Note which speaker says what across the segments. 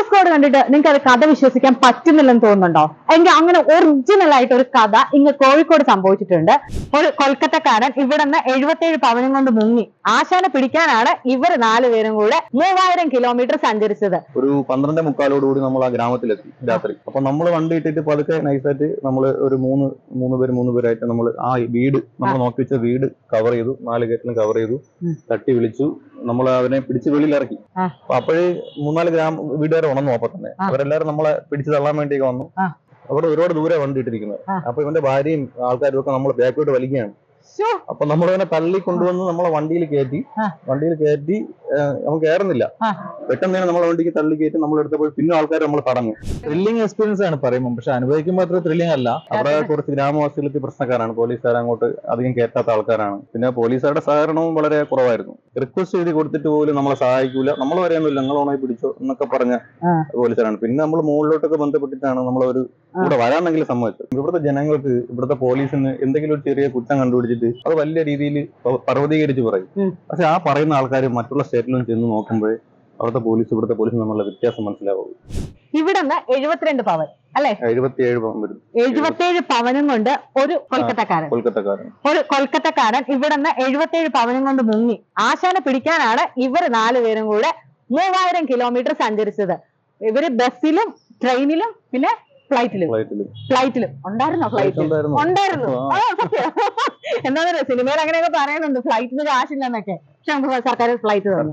Speaker 1: Squad കണ്ടിട്ട് നിങ്ങൾക്ക് അത് കഥ വിശ്വസിക്കാൻ പറ്റുന്നില്ലെന്ന് തോന്നുന്നുണ്ടോ? എങ്കിൽ അങ്ങനെ ഒറിജിനൽ ആയിട്ട് ഒരു കഥ ഇങ്ങ് കോഴിക്കോട് സംഭവിച്ചിട്ടുണ്ട്. ഒരു കൊൽക്കത്തക്കാരൻ ഇവിടെ നിന്ന് എഴുപത്തേഴ് പവനും കൊണ്ട് മുങ്ങി. ആശാനെ പിടിക്കാനാണ് ഇവർ നാലുപേരും കൂടെ മൂവായിരം കിലോമീറ്റർ സഞ്ചരിച്ചത്.
Speaker 2: ഒരു പന്ത്രണ്ട് മുക്കാലോടുകൂടി നമ്മൾ ആ ഗ്രാമത്തിലെത്തി രാത്രി. അപ്പൊ നമ്മൾ വണ്ടി ഇട്ടിട്ട് പതുക്കെ നൈസായിട്ട് നമ്മൾ ഒരു മൂന്ന് മൂന്ന് പേര് മൂന്ന് പേരായിട്ട് നമ്മൾ ആ വീട് നമ്മൾ നോക്കി വെച്ച വീട് കവർ ചെയ്തു. നാല് ഗേറ്റിലും കവർ ചെയ്തു. തട്ടി വിളിച്ചു. നമ്മൾ അവനെ പിടിച്ച് വെളിയിലിറക്കി. അപ്പൊ അപ്പോഴേ മൂന്നാൽ ഗ്രാമ വീട്ടുകാർ ഉണർന്നു അപ്പൊ തന്നെ. അവരെല്ലാരും നമ്മളെ പിടിച്ചു തള്ളാൻ വേണ്ടിയൊക്കെ വന്നു. അവിടെ ഒരുപാട് ദൂരെ വണ്ടി ഇട്ടിരിക്കുന്നത്. അപ്പൊ ഇവന്റെ ഭാര്യയും ആൾക്കാരും ഒക്കെ നമ്മൾ ബാക്കോട്ട് വലിക്കുകയാണ് അപ്പൊ നമ്മൾ അവനെ തള്ളി കൊണ്ടുവന്ന് നമ്മളെ വണ്ടിയിൽ കയറ്റി വണ്ടിയിൽ കയറ്റി നമുക്ക് കയറുന്നില്ല. പെട്ടെന്ന് തന്നെ നമ്മളെ വണ്ടിക്ക് തള്ളി കയറ്റി നമ്മൾ എടുത്തപ്പോൾ പിന്നെ ആൾക്കാർ നമ്മൾ പറഞ്ഞു
Speaker 3: ത്രില്ലിംഗ് എക്സ്പീരിയൻസ് ആണ് പറയുമ്പോൾ പക്ഷെ അനുഭവിക്കുമ്പോൾ അത്ര ത്രില്ലിംഗ് അല്ല.
Speaker 2: അവിടെ കുറച്ച് ഗ്രാമവാസികൾക്ക് പ്രശ്നക്കാരാണ്. പോലീസുകാർ അങ്ങോട്ട് അധികം കയറ്റാത്ത ആൾക്കാരാണ്. പിന്നെ പോലീസുകാരുടെ സഹകരണവും വളരെ കുറവായിരുന്നു. റിക്വസ്റ്റ് ചെയ്ത് കൊടുത്തിട്ട് പോലും നമ്മളെ സഹായിക്കൂല. നമ്മൾ പറയാനൊന്നുമില്ല നിങ്ങൾ ഓണായി പിടിച്ചോ എന്നൊക്കെ പറഞ്ഞ പോലീസുകാരാണ്. പിന്നെ നമ്മൾ മുകളിലോട്ടൊക്കെ ബന്ധപ്പെട്ടിട്ടാണ് നമ്മളൊരു ഒരു ഇവിടെ വരാനെങ്കിലും സമ്മതിച്ചത്. ഇവിടുത്തെ ജനങ്ങൾക്ക് ഇവിടുത്തെ പോലീസിന് എന്തെങ്കിലും ഒരു ചെറിയ കുറ്റം കണ്ടുപിടിച്ചിട്ട് അത് വലിയ രീതിയിൽ പർവതീകരിച്ച് പറയും. പക്ഷെ ആ പറയുന്ന ആൾക്കാർ മറ്റുള്ള സ്റ്റേറ്റിലും ചെന്ന് നോക്കുമ്പോൾ അവിടുത്തെ പോലീസ് ഇവിടുത്തെ പോലീസ് തമ്മിലുള്ള വ്യത്യാസം മനസ്സിലാവും
Speaker 1: ഇവിടെ നിന്ന് എഴുപത്തിരണ്ട് പവൻ അല്ലെ?
Speaker 2: എഴുപത്തിയേഴ് പവൻ വരും.
Speaker 1: എഴുപത്തിയേഴ് പവനും കൊണ്ട് ഒരു കൊൽക്കത്തക്കാരൻ.
Speaker 2: കൊൽക്കത്തക്കാരൻ.
Speaker 1: ഒരു കൊൽക്കത്തക്കാരൻ ഇവിടെ നിന്ന് എഴുപത്തേഴ് പവനും കൊണ്ട് മുങ്ങി. ആശാനെ പിടിക്കാനാണ് ഇവർ നാലുപേരും കൂടെ മൂവായിരം കിലോമീറ്റർ സഞ്ചരിച്ചത്. ഇവർ ബസ്സിലും ട്രെയിനിലും പിന്നെ ഫ്ലൈറ്റിലും ഫ്ലൈറ്റിലും ഉണ്ടായിരുന്നോ ഫ്ലൈറ്റ്
Speaker 2: ഉണ്ടായിരുന്നു.
Speaker 1: ഉണ്ടായിരുന്നു
Speaker 2: ആ.
Speaker 1: ആ, സത്യം. എന്താ സിനിമയിൽ അങ്ങനെയൊക്കെ പറയുന്നുണ്ട് ഫ്ലൈറ്റിന് കാശില്ലെന്നൊക്കെ പക്ഷെ നമുക്ക് സർക്കാർ ഫ്ലൈറ്റ് തന്നു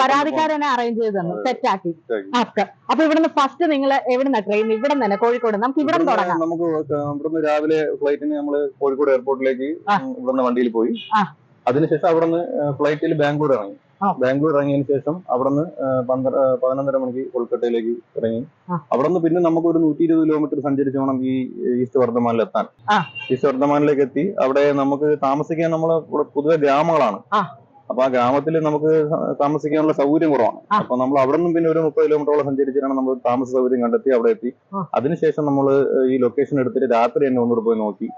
Speaker 1: പരാതിക്കാരനെ അറേഞ്ച് ചെയ്ത് തന്നു സെറ്റ് ആക്കി
Speaker 2: ആക്കി.
Speaker 1: ഓക്കെ അപ്പൊ ഇവിടുന്ന് ഫസ്റ്റ് നിങ്ങൾ എവിടുന്ന ട്രെയിൻ ഇവിടെ തന്നെ കോഴിക്കോട് നമുക്ക് ഇവിടെ തുടങ്ങാം
Speaker 2: നമുക്ക് ഇവിടുന്ന് രാവിലെ ഫ്ലൈറ്റിന് നമ്മൾ കോഴിക്കോട് എയർപോർട്ടിലേക്ക്. ഇവിടുന്ന് വണ്ടിയിൽ പോയി. അതിനുശേഷം അവിടുന്ന് ഫ്ലൈറ്റിൽ ബാംഗ്ലൂർ ഇറങ്ങി. ബാംഗ്ലൂർ ഇറങ്ങിയതിന് ശേഷം അവിടുന്ന് പതിനൊന്നര മണിക്ക് കൊൽക്കത്തയിലേക്ക് ഇറങ്ങി. അവിടുന്ന് പിന്നെ നമുക്ക് ഒരു നൂറ്റി ഇരുപത് കിലോമീറ്റർ സഞ്ചരിച്ച് വേണം ഈ ഈസ്റ്റ് വർദ്ധമാനിൽ എത്താൻ. ഈസ്റ്റ് വർദ്ധമാനിലേക്ക് എത്തി അവിടെ നമുക്ക് താമസിക്കാൻ നമ്മളെ ഇവിടെ പൊതുവെ ഗ്രാമങ്ങളാണ്. അപ്പൊ ആ ഗ്രാമത്തിൽ നമുക്ക് താമസിക്കാനുള്ള സൗകര്യം കുറവാണ്. അപ്പൊ നമ്മൾ അവിടെ നിന്നും പിന്നെ ഒരു മുപ്പത് കിലോമീറ്ററോളം സഞ്ചരിച്ചിട്ടാണ് നമ്മൾ താമസ സൗകര്യം കണ്ടെത്തി അവിടെ എത്തി. അതിനുശേഷം നമ്മൾ ഈ ലൊക്കേഷൻ എടുത്തിട്ട് രാത്രി തന്നെ ഒന്നുകൂടെ പോയി നോക്കി.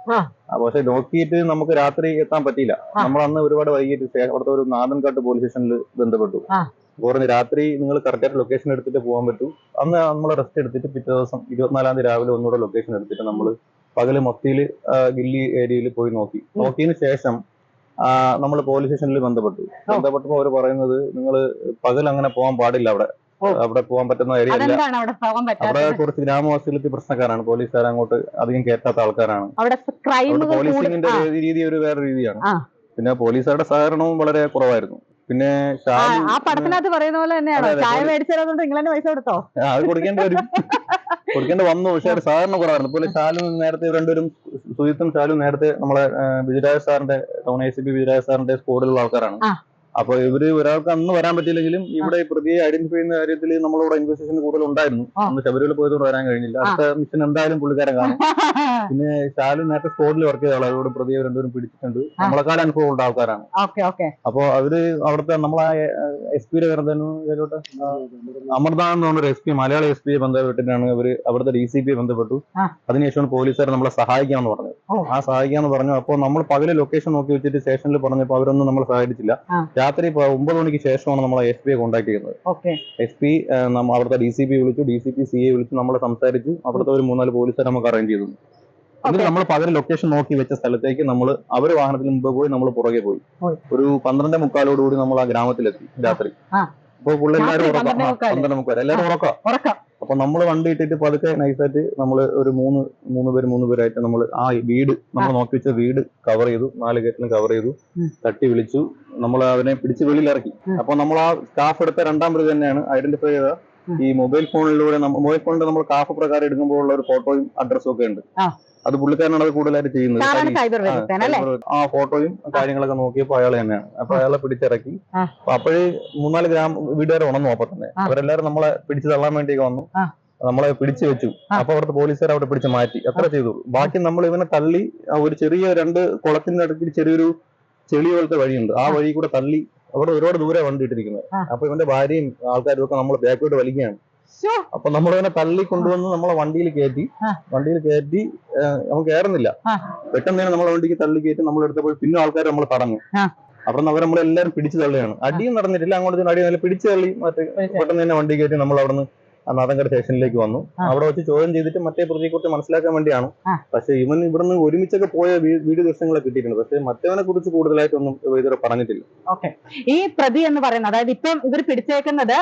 Speaker 2: പക്ഷെ നോക്കിയിട്ട് നമുക്ക് രാത്രി എത്താൻ പറ്റിയില്ല. നമ്മൾ അന്ന് ഒരുപാട് വൈകിട്ട് അവിടുത്തെ ഒരു നാദൻകാട്ട് പോലീസ് സ്റ്റേഷനിൽ ബന്ധപ്പെട്ടു. പറഞ്ഞു രാത്രി നിങ്ങൾ കറക്റ്റായിട്ട് ലൊക്കേഷൻ എടുത്തിട്ട് പോകാൻ പറ്റൂ. അന്ന് നമ്മൾ റെസ്റ്റ് എടുത്തിട്ട് പിറ്റേ ദിവസം ഇരുപത്തിനാലാം തീയതി രാവിലെ ഒന്നുകൂടെ ലൊക്കേഷൻ എടുത്തിട്ട് നമ്മൾ പകൽ മൊത്തിയിൽ ഗില്ലി ഏരിയയിൽ പോയി നോക്കി. നോക്കിയതിനു ശേഷം നമ്മൾ പോലീസ് സ്റ്റേഷനിൽ ബന്ധപ്പെട്ടു. ബന്ധപ്പെട്ടപ്പോൾ അവർ പറയുന്നത് നിങ്ങൾ പകൽ അങ്ങനെ പോകാൻ പാടില്ല അവിടെ. അവിടെ പോകാൻ പറ്റുന്ന ഏരിയ അല്ല.
Speaker 1: അവിടെ
Speaker 2: കുറച്ച് ഗ്രാമവാസികളിൽ പ്രശ്നക്കാരാണ്. പോലീസുകാർ അങ്ങോട്ട് അധികം കയറ്റാത്ത ആൾക്കാരാണ്.
Speaker 1: അവിടെ
Speaker 2: പോലീസിംഗിന്റെ രീതി ഒരു വേറെ രീതിയാണ്. പിന്നെ പോലീസുകാരുടെ സഹകരണവും വളരെ കുറവായിരുന്നു. പിന്നെ
Speaker 1: ആ പടത്തിനകത്ത് പറയുന്ന പോലെ തന്നെയാണോ? ചായ മേടിച്ചു ഇംഗ്ലണ്ട് പൈസ കൊടുത്തോ?
Speaker 2: അത് കൊടുക്കേണ്ടി വരും. കൊടുക്കേണ്ടി വന്നു. പക്ഷെ സഹകരണം കുറവായിരുന്നു. പോലെ ഷാലും നേരത്തെ രണ്ടുപേരും സുജിത്തും ഷാലും നേരത്തെ നമ്മളെ വിജയരാജ സാറിന്റെ town A C P Vijayaraja സാറിന്റെ സ്കോഡിലുള്ള ആൾക്കാരാണ്. അപ്പൊ ഇവർ ഒരാൾക്ക് അന്ന് വരാൻ പറ്റിയില്ലെങ്കിലും ഇവിടെ പ്രതിയെ ഐഡന്റിഫൈ ചെയ്യുന്ന കാര്യത്തിൽ നമ്മളിവിടെ ഇൻവെസ്റ്റിഗേഷൻ കൂടുതൽ ഉണ്ടായിരുന്നു. അന്ന് ശബരിമല പോയതുകൊണ്ട് വരാൻ കഴിഞ്ഞില്ല. അടുത്ത മിഷൻ എന്തായാലും പുള്ളിക്കാരൻ കാണും. പിന്നെ ശാലു നേരത്തെ സ്കോഡിൽ വർക്ക് ചെയ്ത ആളോട് അവരോട് പ്രതിയെ രണ്ടുപേരും പിടിച്ചിട്ടുണ്ട്. നമ്മളെക്കാൾ അനുഭവം ഉള്ള ആൾക്കാരാണ്. അപ്പൊ അവർ അവിടുത്തെ നമ്മളെ എസ് പി പേരെന്തായിരുന്നു അമർദാൻ എന്ന് പറഞ്ഞൊരു എസ് പി മലയാള എസ് പിയെ ബന്ധപ്പെട്ടിട്ടാണ് അവർ അവിടുത്തെ ഡി സി പിയെ ബന്ധപ്പെട്ടു. അതിനുശേഷമാണ് പോലീസുകാർ നമ്മളെ സഹായിക്കാന്ന് പറഞ്ഞത്. ആ സഹായിക്കാന്ന് പറഞ്ഞു അപ്പോൾ നമ്മൾ പകൽ ലൊക്കേഷൻ നോക്കി വെച്ചിട്ട് സ്റ്റേഷനിൽ പറഞ്ഞപ്പോൾ അവരൊന്നും നമ്മളെ സഹായിച്ചില്ല. രാത്രി ഒമ്പത് മണിക്ക് ശേഷമാണ് നമ്മൾ എസ് പിയെ കോൺടാക്ട് ചെയ്യുന്നത്. എസ് പി അവിടുത്തെ ഡി സി പി വിളിച്ചു. D C P C A വിളിച്ചു. നമ്മളെ സംസാരിച്ചു. അവിടുത്തെ ഒരു മൂന്നാൽ പോലീസുകാർ നമുക്ക് അറേഞ്ച് ചെയ്തു. എന്നിട്ട് നമ്മൾ പകരം ലൊക്കേഷൻ നോക്കി വെച്ച സ്ഥലത്തേക്ക് നമ്മൾ അവർ വാഹനത്തിന് മുമ്പ് പോയി നമ്മൾ പുറകെ പോയി. ഒരു പന്ത്രണ്ട് മുക്കാലോടുകൂടി നമ്മൾ ആ ഗ്രാമത്തിലെത്തി രാത്രി.
Speaker 1: ആ.
Speaker 2: അപ്പൊ പുള്ളി എല്ലാവരും ഉറക്കം.
Speaker 1: പന്ത്രണ്ടേ
Speaker 2: മുക്കാൽ എല്ലാവരും ഉറക്കം. അപ്പൊ നമ്മൾ വണ്ടി ഇട്ടിട്ട് പതുക്കെ നൈസായിട്ട് നമ്മൾ ഒരു മൂന്ന് മൂന്ന് പേര് മൂന്ന് പേരായിട്ട് നമ്മൾ ആ വീട് നമ്മൾ നോക്കി വെച്ച വീട് കവർ ചെയ്തു. നാല് ഗേറ്റിലും കവർ ചെയ്തു. തട്ടി വിളിച്ചു. നമ്മൾ അവനെ പിടിച്ച് വെളിയിലിറക്കി. അപ്പൊ നമ്മൾ ആ സ്റ്റാഫ് എടുത്ത രണ്ടാം പ്രതി തന്നെയാണ് ഐഡന്റിഫൈ ചെയ്ത ഈ മൊബൈൽ ഫോണിലൂടെ മൊബൈൽ ഫോണിൽ നമ്മൾ കാഫ് പ്രകാരം എടുക്കുമ്പോൾ ഉള്ള ഒരു ഫോട്ടോയും അഡ്രസ്സും ഒക്കെ ഉണ്ട്. അത് പുള്ളിക്കാരനാണ് അത് കൂടുതലായിട്ട് ചെയ്യുന്നത്. ആ, ഫോട്ടോയും കാര്യങ്ങളൊക്കെ നോക്കിയപ്പോ അയാൾ തന്നെയാണ്. അപ്പൊ അയാളെ പിടിച്ചിറക്കി. അപ്പോഴേ മൂന്നാൽ ഗ്രാമ വീട്ടുകാർ ഉണർന്നു അപ്പൊ തന്നെ. അവരെല്ലാരും നമ്മളെ പിടിച്ചു തള്ളാൻ വേണ്ടിയൊക്കെ വന്നു. നമ്മളെ പിടിച്ചു വെച്ചു. അപ്പൊ അവിടുത്തെ പോലീസുകാർ അവിടെ പിടിച്ച് മാറ്റി. അത്ര ചെയ്തു ബാക്കി നമ്മൾ ഇവനെ തള്ളി ഒരു ചെറിയ രണ്ട് കുളത്തിന്റെ ഇടയ്ക്ക് ചെറിയൊരു ചെളി പോലത്തെ വഴിയുണ്ട്. ആ. വഴി കൂടെ തള്ളി അവിടെ ഒരുപാട് ദൂരെ വണ്ടി ഇട്ടിരിക്കുന്നത്. അപ്പൊ ഇവന്റെ ഭാര്യയും ആൾക്കാരും ഒക്കെ നമ്മൾ ബാക്കോട്ട് വലിക്കുകയാണ്. അപ്പൊ നമ്മൾ ഇവനെ തള്ളി കൊണ്ടുവന്ന് നമ്മളെ വണ്ടിയിൽ കയറ്റി. വണ്ടിയിൽ കയറ്റി നമുക്ക് കയറുന്നില്ല. പെട്ടെന്ന് തന്നെ നമ്മളെ വണ്ടിക്ക് തള്ളി കയറ്റി നമ്മൾ എടുത്തപ്പോൾ പിന്നെ ആൾക്കാർ നമ്മൾ തടഞ്ഞു. അവിടെ അവർ നമ്മളെല്ലാരും പിടിച്ചു തള്ളിയാണ്. അടിയും നടന്നിട്ടില്ല. അങ്ങോട്ട് അടി നല്ല പിടിച്ചു തള്ളി. മറ്റേ പെട്ടെന്ന് തന്നെ വണ്ടി കയറ്റി നമ്മൾ അവിടെ നിന്ന് നാദങ്കര സ്റ്റേഷനിലേക്ക് വന്നു. അവിടെ വെച്ച് ചോദ്യം ചെയ്തിട്ട് മറ്റേ പ്രതിയെ കുറിച്ച് മനസ്സിലാക്കാൻ വേണ്ടിയാണ്. പക്ഷെ ഇവൻ ഇവിടുന്ന് ഒരുമിച്ചൊക്കെ പോയ വീഡിയോ ദൃശ്യങ്ങളൊക്കെ കിട്ടിയിട്ടുണ്ട്. പക്ഷെ മറ്റവനെ കുറിച്ച് കൂടുതലായിട്ടൊന്നും ഇതുവരെ പറഞ്ഞിട്ടില്ല.
Speaker 1: ഓക്കെ. ഈ പ്രതി എന്ന് പറയുന്നത് അതായത് ഇപ്പം ഇവർ പിടിച്ചേക്കുന്നത്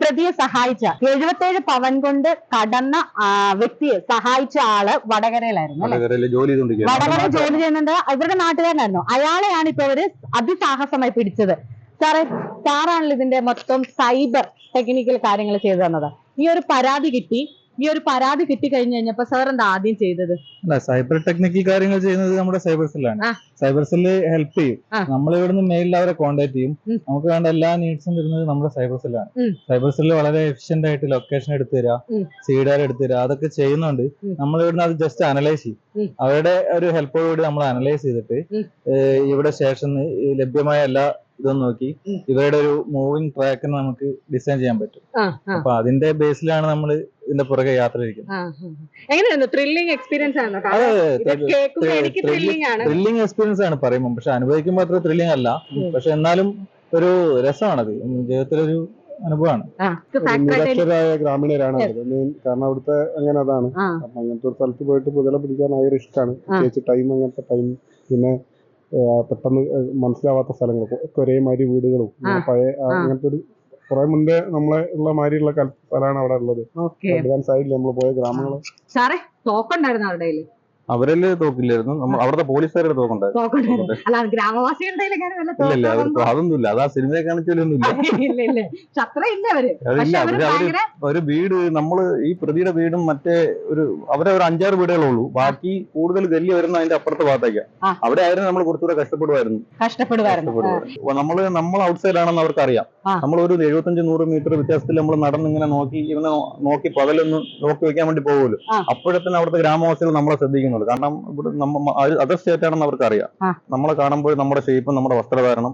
Speaker 1: പ്രതിയെ സഹായിച്ച എഴുപത്തേഴ് പവൻ കൊണ്ട് കടന്ന വ്യക്തിയെ സഹായിച്ച ആൾ വടകരയിലായിരുന്നു
Speaker 2: വടകരയിൽ ജോലി ചെയ്തുകൊണ്ടിരിക്കുകയാണ്.
Speaker 1: വടകര ജോലി ചെയ്യുന്നുണ്ട് ഇവരുടെ നാട്ടുകാരനായിരുന്നു. അയാളെയാണ് ഇപ്പൊ അവർ അതിസാഹസമായി പിടിച്ചത്. സാറേ സാറാണല്ലോ ഇതിന്റെ മൊത്തം സൈബർ ടെക്നിക്കൽ കാര്യങ്ങൾ ചെയ്തു തന്നത്. ഈ ഒരു പരാതി കിട്ടി. ഈ ഒരു പരാതി കിട്ടി കഴിഞ്ഞു കഴിഞ്ഞപ്പോ സാർ എന്താ ആദ്യം ചെയ്തത്?
Speaker 3: അല്ല സൈബർ ടെക്നിക്കൽ കാര്യങ്ങൾ ചെയ്യുന്നത് നമ്മുടെ സൈബർ സെല്ലാണ് സൈബർ സെല്ല് ഹെൽപ്പ് ചെയ്യും. നമ്മൾ ഇവിടുന്ന് മെയിലിൽ അവരെ കോൺടാക്ട് ചെയ്യും. നമുക്ക് വേണ്ട എല്ലാ നീഡ്സും തരുന്നത് നമ്മുടെ സൈബർ സെല്ലാണ് സൈബർ സെല്ല് വളരെ എഫിഷ്യന്റ് ആയിട്ട് ലൊക്കേഷൻ എടുത്തു തരാ. സീഡാർ എടുത്തു തരാ അതൊക്കെ ചെയ്യുന്നുണ്ട്. നമ്മൾ ഇവിടുന്ന് അത് ജസ്റ്റ് അനലൈസ് ചെയ്യും. അവരുടെ ഒരു ഹെൽപ്പോടുകൂടി നമ്മൾ അനലൈസ് ചെയ്തിട്ട് ഇവിടെ സ്റ്റേഷൻ ലഭ്യമായ എല്ലാ ഇതും നോക്കി. ഇവരുടെ ഒരു മൂവിങ് ട്രാക്ക് നമുക്ക് ഡിസൈൻ ചെയ്യാൻ പറ്റും. അപ്പൊ അതിന്റെ ബേസിലാണ് നമ്മൾ ഇതിന്റെ പുറകെ യാത്ര.
Speaker 1: എങ്ങനെയായിരുന്നു ത്രില്ലിംഗ് എക്സ്പീരിയൻസ് ആണ്?
Speaker 3: ത്രില്ലിംഗ് എക്സ്പീരിയൻസ് ആണ്. പറയുമ്പോൾ പക്ഷെ അനുഭവിക്കുമ്പോൾ അത്ര ത്രില്ലിംഗ് അല്ല. പക്ഷെ എന്നാലും ഒരു രസമാണത്. ജീവിതത്തിലൊരു അനുഭവമാണ്.
Speaker 4: നിരക്ഷരായ ഗ്രാമീണരാണ് കാരണം അവിടുത്തെ അങ്ങനെ അതാണ്. അങ്ങനത്തെ ഒരു സ്ഥലത്ത് പോയിട്ട് പുതിയ പിടിക്കാൻ ഭയങ്കര ഇഷ്ടമാണ്
Speaker 1: ആ.
Speaker 4: പ്രത്യേകിച്ച് ടൈം അങ്ങനത്തെ ടൈം പിന്നെ പെട്ടെന്ന് മനസ്സിലാവാത്ത സ്ഥലങ്ങൾ. ഒരേ മാതിരി വീടുകളും പഴയ. അങ്ങനത്തെ ഒരു കുറെ മുന്നേ നമ്മളെ ഉള്ള മാതിരിയുള്ള സ്ഥലമാണ് അവിടെ ഉള്ളത്. സൈഡിൽ ആയില്ല നമ്മൾ പോയ ഗ്രാമങ്ങൾ
Speaker 1: സാറേ തോക്കുണ്ടായിരുന്നു അവരുടെ കയ്യിൽ?
Speaker 2: അവരിൽ തോക്കില്ലായിരുന്നു? നമ്മൾ അവിടുത്തെ പോലീസുകാരുടെ തോക്കുണ്ടായിരുന്നു
Speaker 1: തോക്കുണ്ടായിരുന്നു അല്ല ഗ്രാമവാസികളുടെ
Speaker 2: ഇല്ല ഇല്ല അതൊന്നുമില്ല അത് ആ സിനിമയെ
Speaker 1: അവർ.
Speaker 2: ഒരു വീട് നമ്മൾ ഈ പ്രതിയുടെ വീടും മറ്റേ ഒരു അവരെ ഒരു അഞ്ചാറ് വീടുകളേ ഉള്ളൂ. ബാക്കി കൂടുതൽ ഗല്ലി വരുന്ന അതിന്റെ അപ്പുറത്തെ ഭാഗത്തേക്കാ. അവിടെ ആയിരുന്നു നമ്മൾ കുറച്ചുകൂടെ കഷ്ടപ്പെടുമായിരുന്നു
Speaker 1: കഷ്ടപ്പെടുവായിരുന്നു.
Speaker 2: കഷ്ടപ്പെടുമായിരുന്നു നമ്മൾ നമ്മൾ ഔട്ട്സൈഡ് ആണെന്ന് അവർക്ക് അറിയാം. നമ്മൾ ഒരു എഴുപത്തഞ്ച് നൂറ് മീറ്റർ വ്യത്യാസത്തിൽ നമ്മൾ നടന്നിങ്ങനെ നോക്കി ഇവനെ നോക്കി പകലൊന്ന് നോക്കി വെക്കാൻ വേണ്ടി പോകുമല്ലോ. അപ്പോഴത്തേന് അവിടുത്തെ ഗ്രാമവാസികൾ നമ്മളെ ശ്രദ്ധിക്കുന്നുണ്ട് കാരണം ഇവിടെ നമ്മ അതർ സ്റ്റേറ്റ് ആണെന്ന് അവർക്ക് അറിയാം നമ്മളെ കാണുമ്പോൾ നമ്മുടെ ഷേപ്പ് നമ്മുടെ വസ്ത്രധാരണം.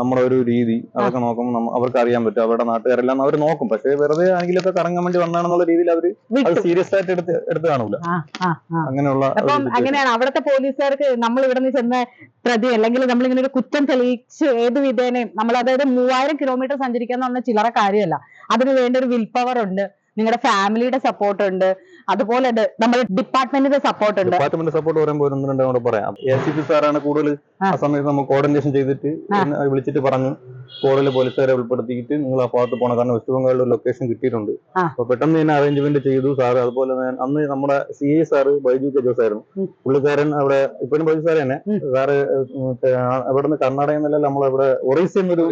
Speaker 2: നമ്മുടെ ഒരു രീതി അതൊക്കെ നോക്കുമ്പോൾ അവർക്ക് അറിയാൻ പറ്റും. അവരുടെ നാട്ടുകാരെല്ലാം അവർ നോക്കും. പക്ഷെ വെറുതെ ആണെങ്കിലൊക്കെ കറങ്ങാൻ വേണ്ടി വന്നാണെന്നുള്ള രീതിയിൽ അവർ അത് സീരിയസ് ആയിട്ട് എടുത്ത് എടുത്ത് കാണൂല. അങ്ങനെയുള്ള
Speaker 1: അങ്ങനെയാണ്. അവിടുത്തെ പോലീസുകാർക്ക് നമ്മൾ ഇവിടെ നിന്ന് ചെന്ന പ്രതി അല്ലെങ്കിൽ നമ്മൾ ഇങ്ങനെ ഒരു കുറ്റം തെളിയിച്ച് ഏത് വിധേനയും നമ്മൾ അതായത് മൂവായിരം കിലോമീറ്റർ സഞ്ചരിക്കുക എന്ന് പറഞ്ഞ ചില്ലറ കാര്യമല്ല. അതിന് വേണ്ട ഒരു വിൽ പവർ ഉണ്ട്. നിങ്ങളുടെ ഫാമിലിയുടെ സപ്പോർട്ട് ഉണ്ട്. അതുപോലെ നമ്മുടെ ഡിപ്പാർട്ട്മെന്റിന്റെ സപ്പോർട്ട് ഉണ്ട്.
Speaker 2: ഡിപ്പാർട്ട്മെന്റ് സപ്പോർട്ട് പറയുമ്പോൾ ഒന്ന് രണ്ടും പറയാം. എ സി പി സാറാണ് കൂടുതൽ
Speaker 1: ആ.
Speaker 2: സമയത്ത് നമ്മൾ കോർഡിനേഷൻ ചെയ്തിട്ട് വിളിച്ചിട്ട് പറഞ്ഞു കൂടുതൽ പോലീസുകാരെ ഉൾപ്പെടുത്തിയിട്ട് നിങ്ങൾ ആ ഭാഗത്ത് പോകണം. കാരണം വെസ്റ്റ് ബംഗാളിൽ ലൊക്കേഷൻ കിട്ടിയിട്ടുണ്ട്. അപ്പൊ പെട്ടെന്ന് തന്നെ അറേഞ്ച്മെന്റ് ചെയ്തു സാർ അതുപോലെ തന്നെ അന്ന് നമ്മുടെ C I sir Baiju K Jose ആയിരുന്നു. പുള്ളിക്കാരൻ അവിടെ ഇപ്പോഴും ബൈജു സാർ തന്നെ. സാറ് അവിടെ നിന്ന് കർണാടക നിന്നല്ല നമ്മളിവിടെ ഒറീസ. എന്നൊരു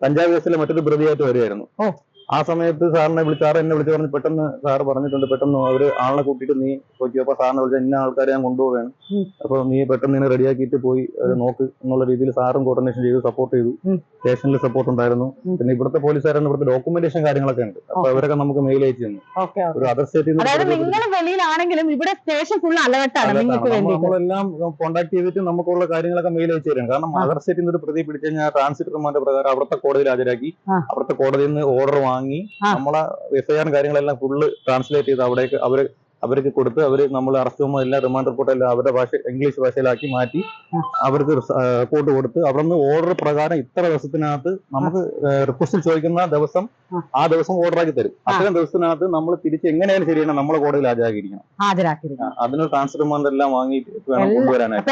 Speaker 2: പഞ്ചാബ് കേസിലെ മറ്റൊരു പ്രതിയായിട്ട് വരികയായിരുന്നു
Speaker 1: ഓ.
Speaker 2: ആ സമയത്ത് സാറിനെ വിളിച്ച് സാർ എന്നെ വിളിച്ച് പറഞ്ഞ് പെട്ടെന്ന് സാർ പറഞ്ഞിട്ടുണ്ട് പെട്ടെന്ന് അവർ ആളെ കൂട്ടിയിട്ട് നീ നോക്കി അപ്പൊ സാറിനെ വിളിച്ച ഇന്ന ആൾക്കാരെ ഞാൻ കൊണ്ടുപോവുകയാണ്.
Speaker 1: ഉം.
Speaker 2: അപ്പൊ നീ പെട്ടെന്ന് ഇതിനെ റെഡിയാക്കിയിട്ട് പോയി നോക്ക് എന്നുള്ള രീതിയിൽ സാറും കോർഡിനേഷൻ ചെയ്തു സപ്പോർട്ട് ചെയ്തു. സ്റ്റേഷനിൽ സപ്പോർട്ട് ഉണ്ടായിരുന്നു. പിന്നെ ഇവിടുത്തെ പോലീസുകാരാണ് ഇവിടുത്തെ ഡോക്യുമെന്റേഷൻ കാര്യങ്ങളൊക്കെ ഉണ്ട്. അപ്പൊ അവരൊക്കെ നമുക്ക് മെയിൽ അയച്ചു തന്നു. ഒരു അതർ സ്റ്റേറ്റിൽ
Speaker 1: വെളിയിലാണെങ്കിലും ഇവിടെ സ്റ്റേഷൻ ഫുൾ അലർട്ടാണ്
Speaker 2: നമ്മളെല്ലാം കോൺടാക്ട് ചെയ്തിട്ട് നമുക്കുള്ള കാര്യങ്ങളൊക്കെ മെയിൽ അയച്ചു തരും കാരണം. അതർ സ്റ്റേറ്റിൽ നിന്ന് ഒരു പ്രതി പിടിച്ചു കഴിഞ്ഞാൽ ട്രാൻസിറ്റ് റിമാൻഡ് പ്രകാരം അവിടുത്തെ കോടതിയിൽ ഹാജരാക്കി. അവിടുത്തെ കോടതിയിൽ നിന്ന് ഓർഡർ വാങ്ങി
Speaker 1: ആ.
Speaker 2: നമ്മളെ എഫ്ഐആറും കാര്യങ്ങളെല്ലാം ഫുള്ള് ട്രാൻസ്ലേറ്റ് ചെയ്ത് അവിടേക്ക് അവർ അവർക്ക് കൊടുത്ത് അവർ നമ്മൾ അറസ്റ്റ് ചെയ്യുമ്പോൾ എല്ലാം റിമാൻഡ് റിപ്പോർട്ട് എല്ലാം അവരുടെ ഭാഷ ഇംഗ്ലീഷ് ഭാഷയിലാക്കി മാറ്റി അവർക്ക് റിപ്പോർട്ട് കൊടുത്ത് അവിടെ നിന്ന് ഓർഡർ പ്രകാരം ഇത്ര ദിവസത്തിനകത്ത് നമുക്ക് റിക്വസ്റ്റ് ചോദിക്കുന്ന ദിവസം
Speaker 1: ആ.
Speaker 2: ദിവസം ഓർഡർ ആക്കി തരും. അത്രയും ദിവസത്തിനകത്ത് നമ്മൾ തിരിച്ച് എങ്ങനെയാലും ശരിയാണ് നമ്മളെ കോടതിയിൽ ഹാജരാക്കിയിരിക്കണം.
Speaker 1: ഹാജരാക്കിയിരിക്കും
Speaker 2: അതിന് ട്രാൻസ്ഫർ റിമാൻഡ് എല്ലാം വാങ്ങിയിട്ട് വേണം കൊണ്ടുവരാനായിട്ട്.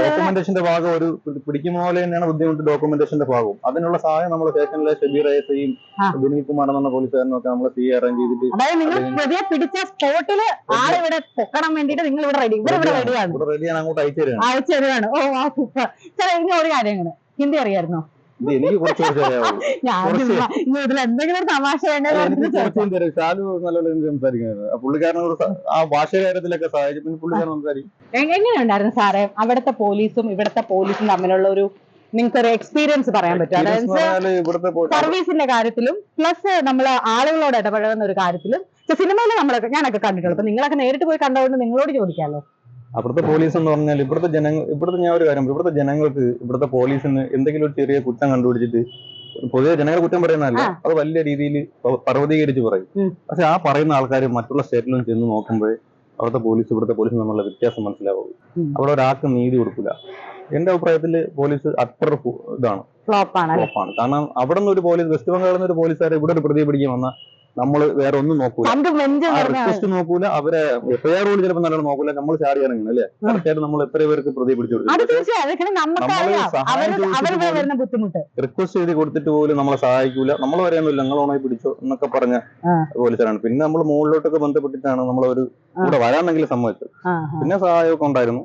Speaker 2: ഡോക്യുമെന്റേഷന്റെ ഭാഗം ഒരു പിടി- പിടിക്കുന്ന പോലെ തന്നെയാണ് ബുദ്ധിമുട്ട് ഡോക്യുമെന്റേഷന്റെ ഭാഗവും. അതിനുള്ള സഹായം നമ്മൾ സ്റ്റേഷനിലെ ഷബീർ എസ്
Speaker 1: ഐയും
Speaker 2: വിനീത് കുമാർ എന്ന പോലീസുകാരനും ഒക്കെ നമ്മൾ സി അറേഞ്ച് ചെയ്തിട്ട്
Speaker 1: പിടിച്ച സ്പോട്ടിൽ ആളിവിടെ പൊക്കണം വേണ്ടിട്ട് നിങ്ങൾ ഇവിടെ റെഡി ഇവിടെ ഇവിടെ റെഡിയാണ്
Speaker 2: അയച്ചു
Speaker 1: തരുവാണ്. ഓ ആ സൂപ്പർ ചില ഇനി ഒരു കാര്യങ്ങൾ ഹിന്ദി അറിയായിരുന്നോ?
Speaker 2: എനിക്ക് കുറച്ച് സംസാരിക്കുന്നത്. പുള്ളിക്കാരനോട് ആ ഭാഷ കാര്യത്തിലൊക്കെ സഹായിച്ചു പിന്നെ പുള്ളിക്കാരൻ സംസാരിക്കും.
Speaker 1: എങ്ങനെയുണ്ടായിരുന്നു സാറേ? അവിടത്തെ പോലീസും ഇവിടത്തെ പോലീസും തമ്മിലുള്ള ഒരു നിങ്ങൾക്ക് ഒരു എക്സ്പീരിയൻസ് പറയാൻ പറ്റും അതായത് സർവീസിന്റെ കാര്യത്തിലും പ്ലസ് നമ്മൾ ആളുകളോട് ഇടപഴകുന്ന ഒരു കാര്യത്തിലും സിനിമയിൽ നമ്മളൊക്കെ ഞാനൊക്കെ കണ്ടിട്ടുള്ളൂ. അപ്പൊ നിങ്ങളൊക്കെ നേരിട്ട് പോയി കണ്ടതുകൊണ്ട് നിങ്ങളോട് ചോദിക്കാമല്ലോ.
Speaker 2: അവിടുത്തെ പോലീസ് എന്ന് പറഞ്ഞാൽ ഇവിടുത്തെ ജനങ്ങൾ ഇവിടുത്തെ ഞാൻ ഒരു കാര്യം. ഇവിടുത്തെ ജനങ്ങൾക്ക് ഇവിടുത്തെ പോലീസിന് എന്തെങ്കിലും ഒരു ചെറിയ കുറ്റം കണ്ടുപിടിച്ചിട്ട് പൊതുവെ ജനങ്ങളെ കുറ്റം പറയുന്നതല്ല അത് വലിയ രീതിയിൽ പർവതീകരിച്ച് പറയും. പക്ഷെ ആ പറയുന്ന ആൾക്കാർ മറ്റുള്ള സ്റ്റേറ്റിലും ചെന്ന് നോക്കുമ്പോൾ അവിടുത്തെ പോലീസ് ഇവിടുത്തെ പോലീസ് തമ്മിലുള്ള വ്യത്യാസം മനസ്സിലാവും. അവിടെ ഒരാൾക്ക് നീതി കൊടുക്കില്ല എന്റെ അഭിപ്രായത്തിൽ പോലീസ് അത്ര ഇതാണ്.
Speaker 1: ഫ്ലോപ്പ് ആണ് അല്ലെ
Speaker 2: ഉറപ്പാണ് കാരണം അവിടെ നിന്ന് ഒരു പോലീസ് വെസ്റ്റ് ബംഗാളിൽ നിന്ന് ഒരു പോലീസുകാരെ ഇവിടെ ഒരു പ്രതിയെ പിടിക്കാൻ വന്നാൽ നമ്മൾ വേറെ ഒന്നും നോക്കൂല റിക്വസ്റ്റ് നോക്കൂല അവരെ എഫ്ഐആർ പോലും ചിലപ്പോൾ നല്ലോണം നോക്കൂല നമ്മൾ ചാടി ഇറങ്ങണം അല്ലേ? കറക്റ്റായിട്ട് നമ്മൾ എത്ര പേർക്ക് പ്രതി പിടിച്ചു റിക്വസ്റ്റ് ചെയ്ത് കൊടുത്തിട്ട് പോലും നമ്മളെ സഹായിക്കൂല. നമ്മൾ പറയാനൊന്നുമില്ല നിങ്ങൾ ഓണായി പിടിച്ചോ എന്നൊക്കെ പറഞ്ഞ. പോലീസുകാരാണ് പിന്നെ നമ്മൾ മുകളിലോട്ടൊക്കെ ബന്ധപ്പെട്ടിട്ടാണ് നമ്മൾ ഒരു കൂടെ വരാമെന്നെങ്കിലും സമ്മതിച്ചത്. പിന്നെ സഹായമൊക്കെ ഉണ്ടായിരുന്നു.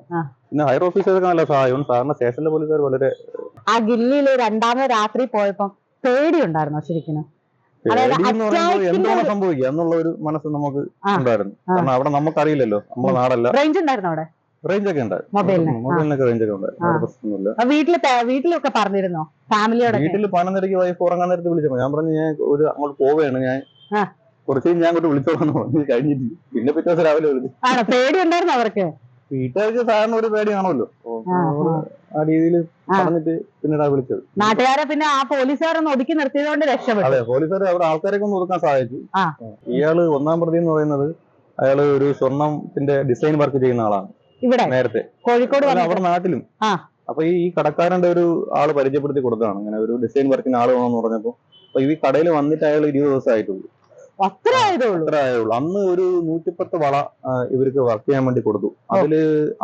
Speaker 2: പിന്നെ ഹയർ ഓഫീസർക്ക് നല്ല സഹായവും സാറിന് സ്റ്റേഷനിലെ പോലീസുകാർ വളരെ
Speaker 1: ആ ഗില്ലിയിൽ രണ്ടാമത് രാത്രി പോയപ്പോ പേടി ഉണ്ടായിരുന്നോ ശരിക്കും
Speaker 2: എന്താണ് സംഭവിക്കുക? എന്നുള്ള ഒരു മനസ്സ് നമുക്ക് ഉണ്ടായിരുന്നു. കാരണം അവിടെ നമുക്കറിയില്ലല്ലോ. നമ്മളെ നാടല്ല.
Speaker 1: റേഞ്ച് ഉണ്ടായിരുന്നു അവിടെ?
Speaker 2: റേഞ്ച് ഒക്കെ മൊബൈലിനൊക്കെ റേഞ്ച് ഒക്കെ ഉണ്ടായിരുന്നു.
Speaker 1: വീട്ടിൽ വീട്ടിലൊക്കെ പറഞ്ഞിരുന്നോ? ഫാമിലിയോട്
Speaker 2: വീട്ടിൽ വൈഫ് ഉറങ്ങാൻ നേരത്തെ വിളിച്ചപ്പോ ഞാൻ പറഞ്ഞു ഞാൻ ഒരു അങ്ങോട്ട് പോവുകയാണ്. ഞാൻ. കുറച്ച് ഞാൻ അങ്ങോട്ട് വിളിച്ചോളാന്ന് പറഞ്ഞു. കഴിഞ്ഞിട്ട് പിന്നെ പിറ്റേ ദിവസം രാവിലെ വിളിച്ചു.
Speaker 1: പേടി ഉണ്ടായിരുന്നു അവർക്ക്?
Speaker 2: വീട്ടുകാർക്ക് സാധാരണ ഒരു പേടി കാണുമല്ലോ. അപ്പൊ
Speaker 1: ആ,
Speaker 2: രീതിയിൽ. പറഞ്ഞിട്ട് പിന്നീട് വിളിച്ചത്.
Speaker 1: നാട്ടുകാരെ പിന്നെ ആ പോലീസുകാരൊന്ന് ഒതുക്കി നിർത്തിയത് കൊണ്ട് രക്ഷപ്പെട്ടു.
Speaker 2: അതെ പോലീസുകാർ അവിടെ ആൾക്കാരെയൊക്കെ ഒന്ന് ഒതുക്കാൻ സഹായിച്ചു.
Speaker 1: ആ.
Speaker 2: ഇയാൾ ഒന്നാം പ്രതി എന്ന് പറയുന്നത് അയാൾ ഒരു സ്വർണത്തിന്റെ ഡിസൈൻ വർക്ക് ചെയ്യുന്ന ആളാണ്.
Speaker 1: ഇവിടെ
Speaker 2: നേരത്തെ.
Speaker 1: കോഴിക്കോട്
Speaker 2: അല്ല,
Speaker 1: വന്നിട്ട്.
Speaker 2: അവിടെ നാട്ടിലും.
Speaker 1: ആ.
Speaker 2: അപ്പൊ ഈ കടക്കാരന്റെ ഒരു ആൾ പരിചയപ്പെടുത്തി കൊടുത്തതാണ്. ഇങ്ങനെ ഒരു ഡിസൈൻ വർക്കിന് ആൾ വേണമെന്ന് പറഞ്ഞപ്പോ അപ്പൊ ഈ കടയിൽ വന്നിട്ട് അയാൾ ഇരുപത് ദിവസം ആയിട്ടുള്ളൂ
Speaker 1: അത്ര
Speaker 2: അന്ന് ഒരു നൂറ്റിപ്പത്ത് വള ഇവർക്ക് വർക്ക് ചെയ്യാൻ വേണ്ടി കൊടുത്തു. അതിൽ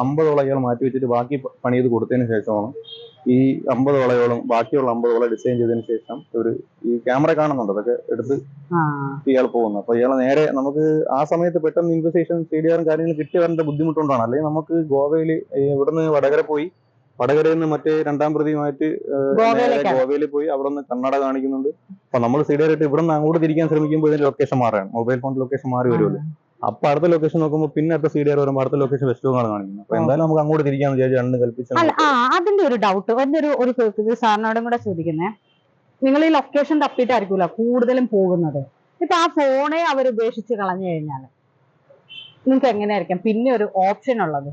Speaker 2: അമ്പത് വള ഇയാൾ മാറ്റി വെച്ചിട്ട് ബാക്കി പണി ചെയ്ത് കൊടുത്തതിന് ശേഷമാണ് ഈ അമ്പത് വളയോളം ബാക്കിയുള്ള അമ്പത് വള ഡിസൈൻ ചെയ്തതിന് ശേഷം ഒരു ഈ ക്യാമറ കാണുന്നുണ്ട്. അതൊക്കെ എടുത്ത് ഇയാൾ പോകുന്നത്. അപ്പൊ ഇയാളെ നേരെ നമുക്ക് ആ സമയത്ത് പെട്ടെന്ന് ഇൻവെസ്റ്റേഷൻ സ്റ്റേഡിയാറും കാര്യങ്ങളും കിട്ടി വരേണ്ട ബുദ്ധിമുട്ടുണ്ടാണ് അല്ലെങ്കിൽ നമുക്ക് ഗോവയിൽ ഇവിടുന്ന് വടകര പോയി വടകരയിൽ നിന്ന് മറ്റേ രണ്ടാം പ്രതിയുമായിട്ട്
Speaker 1: ഗോവയിലേക്കാണ്.
Speaker 2: ഗോവയിൽ പോയി അവിടെ നിന്ന് കണ്ണട കാണിക്കുന്നുണ്ട്. അപ്പൊ നമ്മൾ സി ഡി ആയിട്ട് ഇവിടെ നിന്ന് അങ്ങോട്ട് തിരിക്കാൻ ശ്രമിക്കുമ്പോൾ ഇതിന്റെ ലൊക്കേഷൻ മാറുകയാണ് മൊബൈൽ ഫോൺ ലൊക്കേഷൻ മാറി വരുമല്ലോ. അപ്പൊ അടുത്ത ലൊക്കേഷൻ നോക്കുമ്പോൾ പിന്നെ അടുത്ത സി ഡി ആർ വരുമ്പോൾ അടുത്ത ലൊക്കേഷൻ വെസ്റ്റ് ബംഗാൾ കാണിക്കുന്നത് അപ്പൊ എന്തായാലും നമുക്ക് അങ്ങോട്ട് തിരിക്കാന്ന് വിചാരിച്ചു രണ്ടും കൽപ്പിച്ചു
Speaker 1: അല്ല ആ അതിന്റെ ഒരു ഡൗട്ട് എന്നൊരു ഒരു സാറിനോടും കൂടെ ചോദിക്കുന്നേ. നിങ്ങൾ ഈ ലൊക്കേഷൻ തപ്പിയിട്ടായിരിക്കുമല്ലോ കൂടുതലും പോകുന്നത്. ഇപ്പൊ ആ ഫോണെ അവർ ഉപേക്ഷിച്ച് കളഞ്ഞു കഴിഞ്ഞാൽ നിങ്ങൾക്ക് എങ്ങനെയായിരിക്കും? പിന്നെ ഒരു ഓപ്ഷൻ ഉള്ളത്.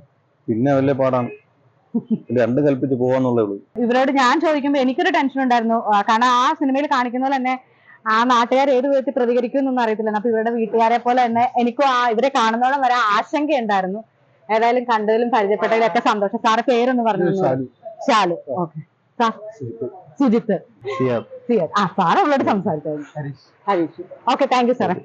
Speaker 2: പിന്നെ വലിയ പാടാണ്. രണ്ടും കൽപ്പിച്ച് പോവാന്നുള്ളേ ഉള്ളൂ.
Speaker 1: ഇവരോട് ഞാൻ ചോദിക്കുമ്പോൾ എനിക്കൊരു ടെൻഷൻ ഉണ്ടായിരുന്നു. കാരണം ആ സിനിമയിൽ കാണിക്കുന്ന പോലെ തന്നെ ആ നാട്ടുകാർ ഏത് വിധത്തിൽ പ്രതികരിക്കും എന്നൊന്നും അറിയത്തില്ല. അപ്പൊ ഇവരുടെ വീട്ടുകാരെ പോലെ തന്നെ എനിക്കും ആ ഇവരെ കാണുന്നോളം വരെ ആശങ്ക ഉണ്ടായിരുന്നു ഏതായാലും കണ്ടതിലും പരിചയപ്പെട്ടതിലും ഒക്കെ സന്തോഷം. സാറ് പേരൊന്ന് പറഞ്ഞു?
Speaker 4: ശാലു.
Speaker 1: ഓക്കെ. സുജിത്ത്. സിയർ ആ സാർ അവളോട് സംസാരിച്ചു ഹരീഷ്. ഓക്കെ താങ്ക് യു സാറേ.